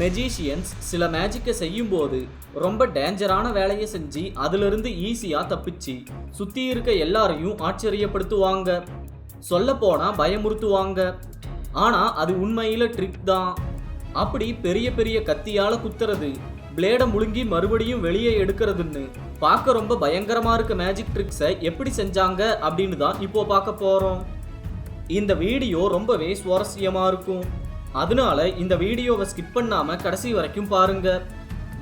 Magicians சில மேஜிக்கை செய்யும்போது ரொம்ப டேஞ்சரான வேலையை செஞ்சு அதிலிருந்து ஈஸியாக தப்பிச்சு சுற்றி இருக்க எல்லாரையும் ஆச்சரியப்படுத்துவாங்க. சொல்லப்போனால் பயமுறுத்துவாங்க. ஆனால் அது உண்மையில் ட்ரிக் தான். அப்படி பெரிய பெரிய கத்தியால் குத்துறது பிளேடை முழுங்கி மறுபடியும் வெளியே எடுக்கிறதுன்னு பார்க்க ரொம்ப பயங்கரமாக இருக்க மேஜிக் ட்ரிக்ஸை எப்படி செஞ்சாங்க அப்படின்னு தான் இப்போ பார்க்க போகிறோம் இந்த வீடியோ ரொம்பவே சுவாரஸ்யமாக இருக்கும். அதனால இந்த வீடியோவை ஸ்கிப் பண்ணாம கடைசி வரைக்கும் பாருங்க.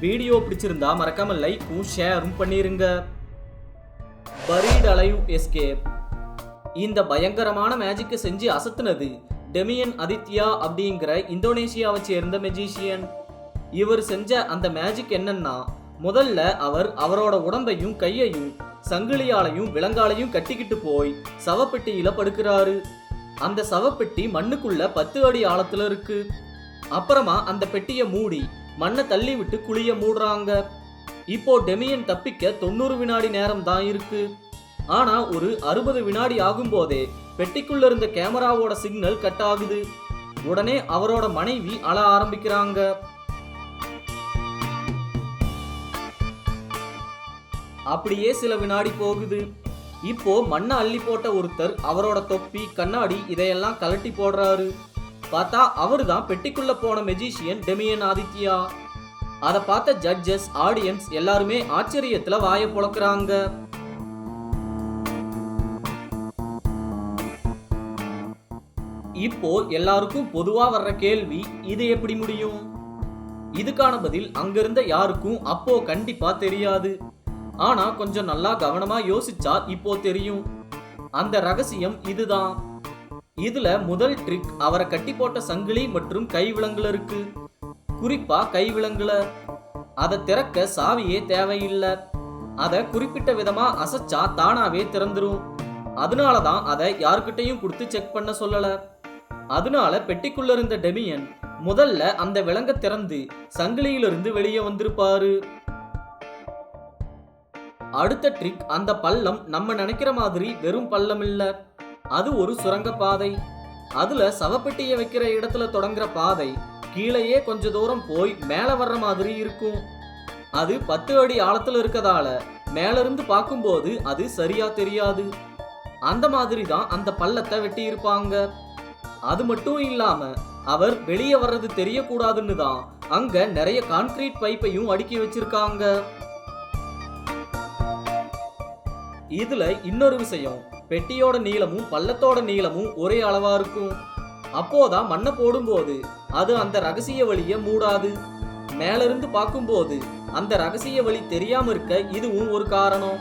வீடியோ பிடிச்சிருந்தா மறக்காம லைக்கும் ஷேரும் பண்ணிருங்க. பரீட் அலைவ் எஸ்கேப் இந்த பயங்கரமான மேஜிக்கை செஞ்சு அசத்துனது டெமியன் அதித்யா அப்படிங்கிற இந்தோனேஷியாவை சேர்ந்த மெஜிஷியன் இவர் செஞ்ச அந்த மேஜிக் என்னன்னா முதல்ல அவர் அவரோட உடம்பையும் கையையும் சங்கிலியாலையும் விலங்காலையும் கட்டிக்கிட்டு போய் சவப்பெட்டியில படுக்கிறாரு. அந்த சவப்பெட்டி மண்ணுக்குள்ள பத்து அடி ஆழத்துல இருக்கு. அப்புறமா அந்த பெட்டியை மூடி மண்ணை தள்ளி விட்டு குழிய மூடுறாங்க. இப்போ டெமியன் தப்பிக்க தொண்ணூறு வினாடி நேரம் தான் இருக்கு. ஆனா ஒரு அறுபது வினாடி ஆகும்போதே பெட்டிக்குள்ள இருந்த கேமராவோட சிக்னல் கட் ஆகுது. உடனே அவரோட மனைவி அழ ஆரம்பிக்கிறாங்க. அப்படியே சில வினாடி போகுது. இப்போ மண்ணை அள்ளி போட்ட ஒருத்தர் அவரோட தொப்பி கண்ணாடி இதையெல்லாம் கலட்டி போடுறாரு. பார்த்தா அவரு தான் பெட்டிக்குள்ள போன மெஜிஷியன் டெமியன் ஆதித்யா. அதை பார்த்த ஜட்ஜஸ் ஆடியன்ஸ் எல்லாருமே ஆச்சரியத்துல வாய புழக்கிறாங்க இப்போ எல்லாருக்கும் பொதுவா வர்ற கேள்வி இது எப்படி முடியும்? இதுக்கான பதில் அங்கிருந்த யாருக்கும் அப்போ கண்டிப்பா தெரியாது. ஆனா கொஞ்சம் நல்லா கவனமா யோசிச்சா இப்போ தெரியும். அந்த ரகசியம் இதுதான். இதுல முதல் ட்ரிக் அவரை கட்டி போட்ட சங்கிலி மற்றும் கைவிலங்குல இருக்கு. குறிப்பா கைவிலங்குல அதை திறக்க சாவியே தேவையில்லை. அதை குறிப்பிட்ட விதமா அசைச்சா தானாவே திறந்துரும். அதனால தான் அதை யாருக்கிட்டையும் கொடுத்து செக் பண்ண சொல்லல. அதனால பெட்டிக்குள்ள இருந்த டெமியன் முதல்ல அந்த விலங்க திறந்து சங்கிலியிலிருந்து வெளியே வந்திருப்பாரு. அடுத்த ட்ரிக் அந்த பள்ளம் நம்ம நினைக்கிற மாதிரி வெறும் பள்ளம் இல்ல. அது ஒரு சுரங்கப்பாதை அதுல சவப்பெட்டியை வைக்கிற இடத்துல தொடங்குற பாதை கீழேயே கொஞ்ச தூரம் போய் மேல வர்ற மாதிரி இருக்கும். அது பத்து அடி ஆழத்துல இருக்கதால மேலிருந்து பார்க்கும்போது அது சரியா தெரியாது. அந்த மாதிரி தான் அந்த பள்ளத்தை வெட்டி இருப்பாங்க அது மட்டும் இல்லாம அவர் வெளியே வர்றது தெரியக்கூடாதுன்னு தான் அங்க நிறைய கான்கிரீட் பைப்பையும் அடுக்கி வச்சிருக்காங்க. இதுல இன்னொரு விஷயம் பெட்டியோட நீளமும் பள்ளத்தோட நீளமும் ஒரே அளவா இருக்கும். அப்போதான் மண்ணை போடும்போது அது அந்த ரகசிய வழிய மூடாது. மேலிருந்து பார்க்கும்போது அந்த ரகசிய வழி தெரியாம இருக்க இதுவும் ஒரு காரணம்.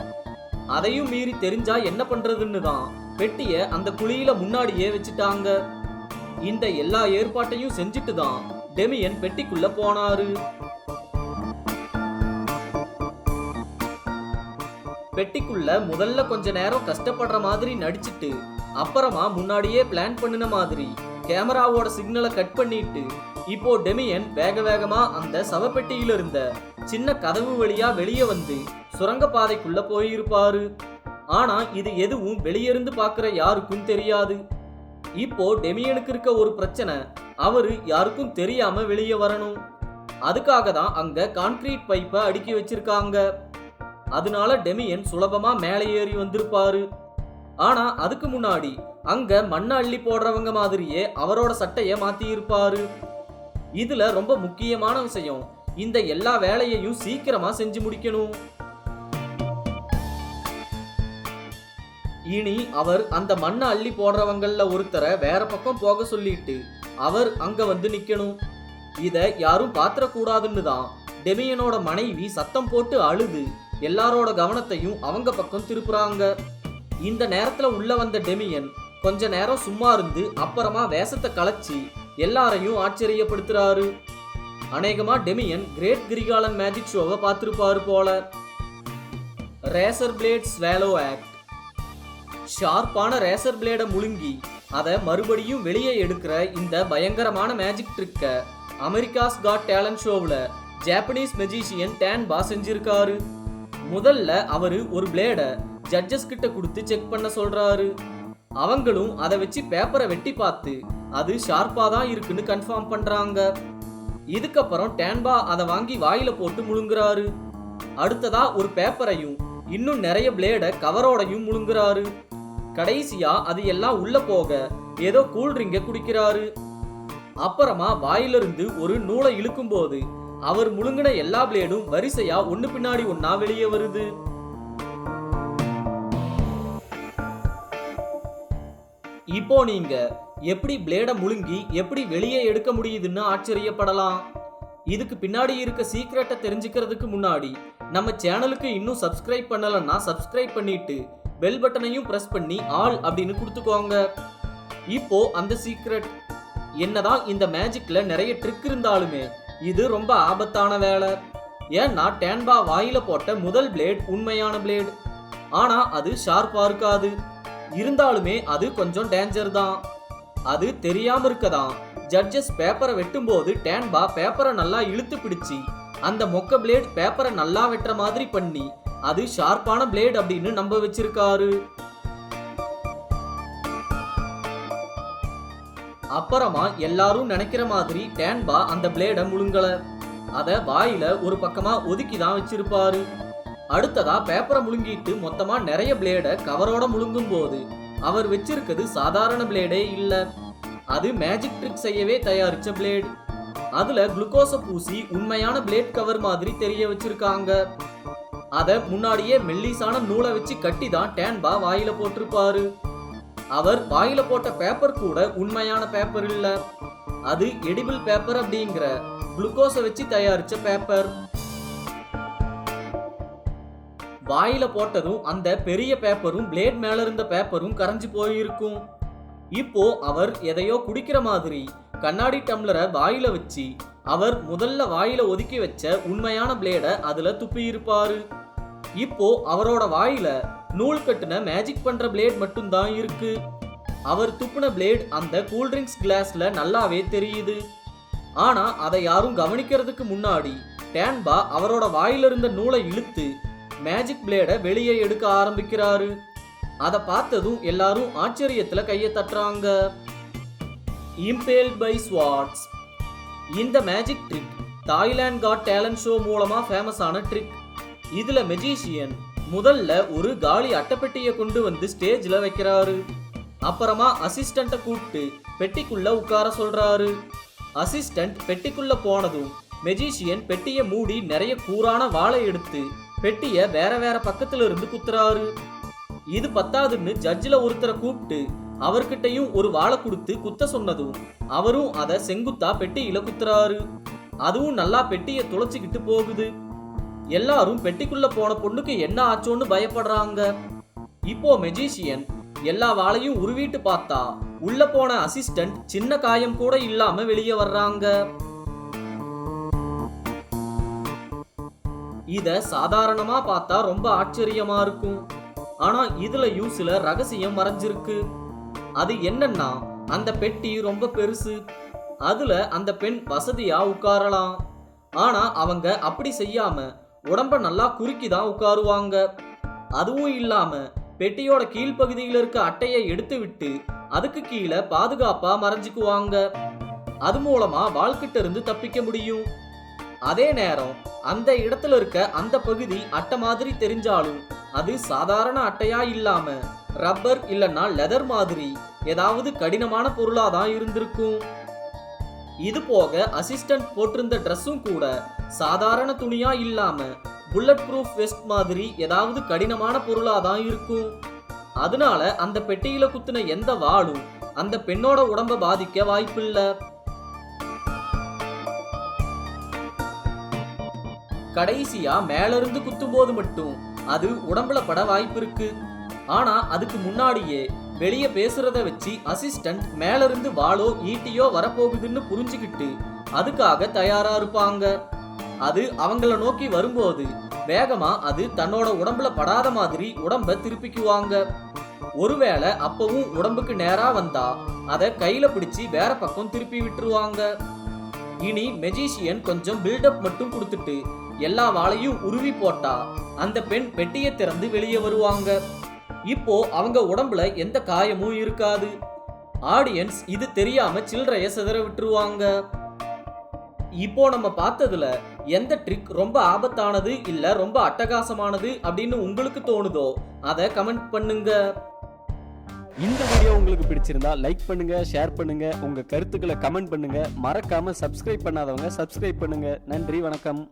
அதையும் மீறி தெரிஞ்சா என்ன பண்றதுன்னு தான் பெட்டிய அந்த குழியில முன்னாடியே வச்சுட்டாங்க. இந்த எல்லா ஏற்பாட்டையும் செஞ்சுட்டு தான் டெமியன் பெட்டிக்குள்ள போனாரு. பெட்டிக்குள்ள முதல்ல கொஞ்ச நேரம் கஷ்டப்படுற மாதிரி நடிச்சிட்டு அப்புறமா முன்னாடியே பிளான் பண்ணின மாதிரி கேமராவோட சிக்னலை கட் பண்ணிட்டு இப்போ டெமியன் வேக வேகமா அந்த சவப்பெட்டியில இருந்த சின்ன கதவு வழியா வெளியே வந்து சுரங்க பாதைக்குள்ள போயிருப்பாரு. ஆனா இது எதுவும் வெளியிருந்து பார்க்குற யாருக்கும் தெரியாது. இப்போ டெமியனுக்கு இருக்க ஒரு பிரச்சனை அவரு யாருக்கும் தெரியாம வெளியே வரணும். அதுக்காக தான் அங்க கான்கிரீட் பைப்பை அடுக்கி வச்சிருக்காங்க. அதனால டெமியன் சுலபமா மேலே ஏறி வந்திருப்பாரு. ஆனா அதுக்கு முன்னாடி அங்க மண்ணை அள்ளி போடுறவங்க மாதிரியே அவரோட சட்டைய மாத்தி இருப்பாரு இதுல ரொம்ப முக்கியமான விஷயம் இந்த எல்லா வேலையையும் சீக்கிரமா செஞ்சு முடிக்கணும். இனி அவர் அந்த மண்ணை அள்ளி போடுறவங்கள ஒருத்தரை வேற பக்கம் போக சொல்லிட்டு அவர் அங்க வந்து நிக்கணும். இத யாரும் பாத்திரக்கூடாதுன்னு தான் டெமியனோட மனைவி சத்தம் போட்டு அழுது. எல்லாரோட கவனத்தையும் அவங்க பக்கம் திருப்புறாங்க. இந்த நேரத்துல உள்ள வந்த டெமியன் கொஞ்ச நேரம் சும்மா இருந்து அப்புறமா வேஷத்தை கலைச்சி எல்லாரையும் ஆச்சரியப்படுத்துறாரு. அநேகமா டெமியன் கிரேட் கிரிகாலன் மேஜிக் ஷோவை பார்த்துருப்பாரு போல. ரேசர் பிளேட் ஸ்வேலோ ஆக்ட் ஷார்ப்பான ரேசர் பிளேடை முழுங்கி அதை மறுபடியும் வெளியே எடுக்கிற இந்த பயங்கரமான மேஜிக் ட்ரிக்கை அமெரிக்காஸ் காட் டேலண்ட் ஷோவில் ஜாப்பனீஸ் மெஜிஷியன் டேன்பா செஞ்சிருக்காரு. முதல்ல அவரு ஒரு பிளேடை ஜட்ஜஸ் கிட்ட கொடுத்து செக் பண்ண சொல்றாரு. அவங்களும் அதை வச்சு பேப்பரை வெட்டி பார்த்து அது ஷார்ப்பாக தான் இருக்குன்னு கன்ஃபார்ம் பண்றாங்க. இதுக்கப்புறம் டேன்பா அதை வாங்கி வாயில போட்டு முழுங்குறாரு. அடுத்ததா ஒரு பேப்பரையும் இன்னும் நிறைய பிளேடை கவரோடையும் முழுங்குறாரு. கடைசியா அது எல்லாம் உள்ள போக ஏதோ கூல்ட்ரிங்க குடிக்கிறாரு. அப்புறமா வாயிலிருந்து ஒரு நூலை இழுக்கும்போது அவர் முழுங்கின எல்லா பிளேடும் வரிசையா ஒன்னு பின்னாடி ஒன்னா வெளியே வருது. இப்போ நீங்க எப்படி பிளேட முழுங்கி எப்படி வெளியே எடுக்க முடியுதுன்னு ஆச்சரியப்படலாம். இதுக்கு பின்னாடி இருக்க சீக்ரெட்டை தெரிஞ்சுக்கிறதுக்கு முன்னாடி நம்ம சேனலுக்கு இன்னும் சப்ஸ்கிரைப் பண்ணலன்னா சப்ஸ்கிரைப் பண்ணிட்டு பெல் பட்டனையும் ப்ரெஸ் பண்ணி ஆல் அப்படின்னு கொடுத்துக்கோங்க. இப்போ அந்த சீக்ரெட் என்னதான் இந்த மேஜிக்ல நிறைய ட்ரிக் இருந்தாலுமே இது ரொம்ப ஆபத்தான வேலை. ஏன்னா டேன்பா வாயில போட்ட முதல் பிளேட் உண்மையான பிளேடு ஆனா அது ஷார்ப்பா இருக்காது. இருந்தாலுமே அது கொஞ்சம் டேஞ்சர் தான். அது தெரியாம இருக்கதான். ஜட்ஜஸ் பேப்பரை வெட்டும்போது டேன்பா பேப்பரை நல்லா இழுத்து பிடிச்சி அந்த மொக்க பிளேட் பேப்பரை நல்லா வெட்டுற மாதிரி பண்ணி அது ஷார்ப்பான பிளேட் அப்படின்னு நம்ப வச்சிருக்காரு. அப்புறமா எல்லாரும் நினைக்கிற மாதிரி டேன்பா அந்த பிளேட முழுங்கல. அத வாயில ஒரு பக்கமா ஒதுக்கி தான் வச்சிருப்பாரு. அடுத்ததா பேப்பரை முழுங்கிட்டு மொத்தமா நிறைய பிளேட கவரோட முழுங்கும் போது அவர் வச்சிருக்கிறது சாதாரண பிளேடே இல்ல. அது மேஜிக் ட்ரிக் செய்யவே தயாரிச்ச பிளேடு அதுல குளுக்கோஸ பூசி உண்மையான பிளேட் கவர் மாதிரி தெரிய வச்சிருக்காங்க. அதை முன்னாடியே மெல்லிசான நூலை வச்சு கட்டி தான் டேன்பா வாயில போட்டிருப்பாரு. அவர் வாயில போட்ட பேப்பர் கூட உண்மையான பேப்பர் இல்ல. அது எடிபிள் பேப்பர் அப்படிங்கிற குளுக்கோஸை வச்சு தயாரிச்ச பேப்பர் வாயில போட்டதும் அந்த பெரிய பேப்பரும் பிளேட் மேல இருந்த பேப்பரும் கரைஞ்சு போயிருக்கும். இப்போ அவர் எதையோ குடிக்கிற மாதிரி கண்ணாடி டம்ளரை வாயில வச்சு அவர் முதல்ல வாயில ஒதுக்கி வச்ச உண்மையான பிளேட அதுல துப்பி இருப்பாரு இப்போ அவரோட வாயில நூல் கட்டுன மேஜிக் பண்ற பிளேட் மட்டும்தான் இருக்கு. அவர் துப்புன பிளேட் அந்த கூல்ட்ரிங்க்ஸ் கிளாஸ்ல நல்லாவே தெரியுது. ஆனா அதை யாரும் கவனிக்கிறதுக்கு முன்னாடி டேன்பா அவரோட வாயிலிருந்த நூலை இழுத்து மேஜிக் பிளேட வெளியே எடுக்க ஆரம்பிக்கிறாரு. அதை பார்த்ததும் எல்லாரும் ஆச்சரியத்துல கையை தட்டுறாங்க. இம்பேல் பை ஸ்வாட்ஸ் இந்த magic trick Thailand Got Talent show மூலமா ஃபேமஸான ட்ரிக் இதுல மெஜிஷியன் முதல்ல ஒரு காலி அட்டைப்பெட்டியை கொண்டு வந்து ஸ்டேஜ்ல வைக்கிறாரு. அப்புறமா அசிஸ்டண்ட்டை கூப்பிட்டு பெட்டிக்குள்ள உட்கார சொல்றாரு. அசிஸ்டண்ட் பெட்டிக்குள்ள போனதும் மெஜிஷியன் பெட்டியை மூடி நிறைய கூரான வாளை எடுத்து பெட்டியை வேற வேற பக்கத்துல இருந்து குத்துறாரு. இது பத்தாதுன்னு ஜட்ஜில் ஒருத்தரை கூப்பிட்டு அவர்கிட்டயும் ஒரு வாளை கொடுத்து குத்த சொன்னதும் அவரும் அதை செங்குத்தா பெட்டியில குத்துறாரு. அதுவும் நல்லா பெட்டியை துளைச்சிக்கிட்டு போகுது. எல்லாரும் பெட்டிக்குள்ள போன பொண்ணுக்கு என்ன ஆச்சோன்னு பயப்படுறாங்க. இப்போ மெஜிஷியன் எல்லா வாளையும் உருவிட்டு பார்த்தா உள்ள போன அசிஸ்டன்ட் சின்ன காயம் கூட இல்லாம வெளியே வர்றாங்க. இத சாதாரணமா பார்த்தா ரொம்ப ஆச்சரியமா இருக்கும். ஆனா இதுலயும் சில ரகசியம் மறைஞ்சிருக்கு. அது என்னன்னா அந்த பெட்டி ரொம்ப பெருசு. அதுல அந்த பெண் வசதியா உட்காரலாம். ஆனா அவங்க அப்படி செய்யாம உடம்ப நல்லா குறுக்கி தான் உட்காருவாங்க. அதுவும் இல்லாமல் பெட்டியோட கீழ்ப்பகுதியில் இருக்க அட்டையை எடுத்துவிட்டு அதுக்கு கீழே பாதுகாப்பா மறைஞ்சுக்குவாங்க. அது மூலமா வாழ்கிட்ட இருந்து தப்பிக்க முடியும். அதே நேரம் அந்த இடத்துல இருக்க அந்த பகுதி அட்டை மாதிரி தெரிஞ்சாலும் அது சாதாரண அட்டையா இல்லாம ரப்பர் இல்லைன்னா லெதர் மாதிரி ஏதாவது கடினமான பொருளாக தான் இருந்திருக்கும். இது போக அசிஸ்டன்ட் போட்டிருந்த ட்ரெஸ்ஸும் கூட சாதாரண துணியா இல்லாம புல்லட் ப்ரூஃப் வெஸ்ட் மாதிரி ஏதாவது கடினமான பொருளா தான் இருக்கும். அதனால அந்த பெட்டியில குத்துன எந்த வாளும் அந்த பெண்ணோட உடம்ப பாதிக்க வாய்ப்பில்லை. கடைசியா மேல இருந்து குத்தும்போது மட்டும் அது உடம்புல பட வாய்ப்பு இருக்கு. ஆனா அதுக்கு முன்னாடியே வெளியே பேசுறத வச்சு அசிஸ்டன்ட் மேல இருந்து வாளோ ஈட்டியோ வரப்போகுதுன்னு புரிஞ்சுக்கிட்டு அதுக்காக தயாரா இருப்பாங்க. அது அவங்கள நோக்கி வரும்போது வேகமா அது தன்னோட உடம்புல படாத மாதிரி உடம்ப திருப்பிக்குவாங்க. ஒருவேளை அப்பவும் உடம்புக்கு நேரா வந்தா அதை கையில பிடிச்சி வேற பக்கம் திருப்பி விட்டுருவாங்க. இனி மெஜிஷியன் கொஞ்சம் பில்டப் மட்டும் கொடுத்துட்டு எல்லா வாளையும் உருவி போட்டா அந்த பெண் பெட்டியை திறந்து வெளியே வருவாங்க. இப்போ அவங்க உடம்புல எந்த காயமும் இருக்காது. ஆடியன்ஸ் இது தெரியாம சில்லறைய சிதற விட்டுருவாங்க. இப்போ நம்ம பார்த்ததுல எந்த ட்ரிக் ரொம்ப ஆபத்தானது இல்ல ரொம்ப அட்டகாசமானது அப்படின்னு உங்களுக்கு தோணுதோ அதை கமெண்ட் பண்ணுங்க. இந்த வீடியோ உங்களுக்கு பிடிச்சிருந்தா லைக் பண்ணுங்க ஷேர் பண்ணுங்க உங்க கருத்துக்களை கமெண்ட் பண்ணுங்க. மறக்காம சப்ஸ்கிரைப் பண்ணாதவங்க சப்ஸ்கிரைப் பண்ணுங்க. நன்றி வணக்கம்.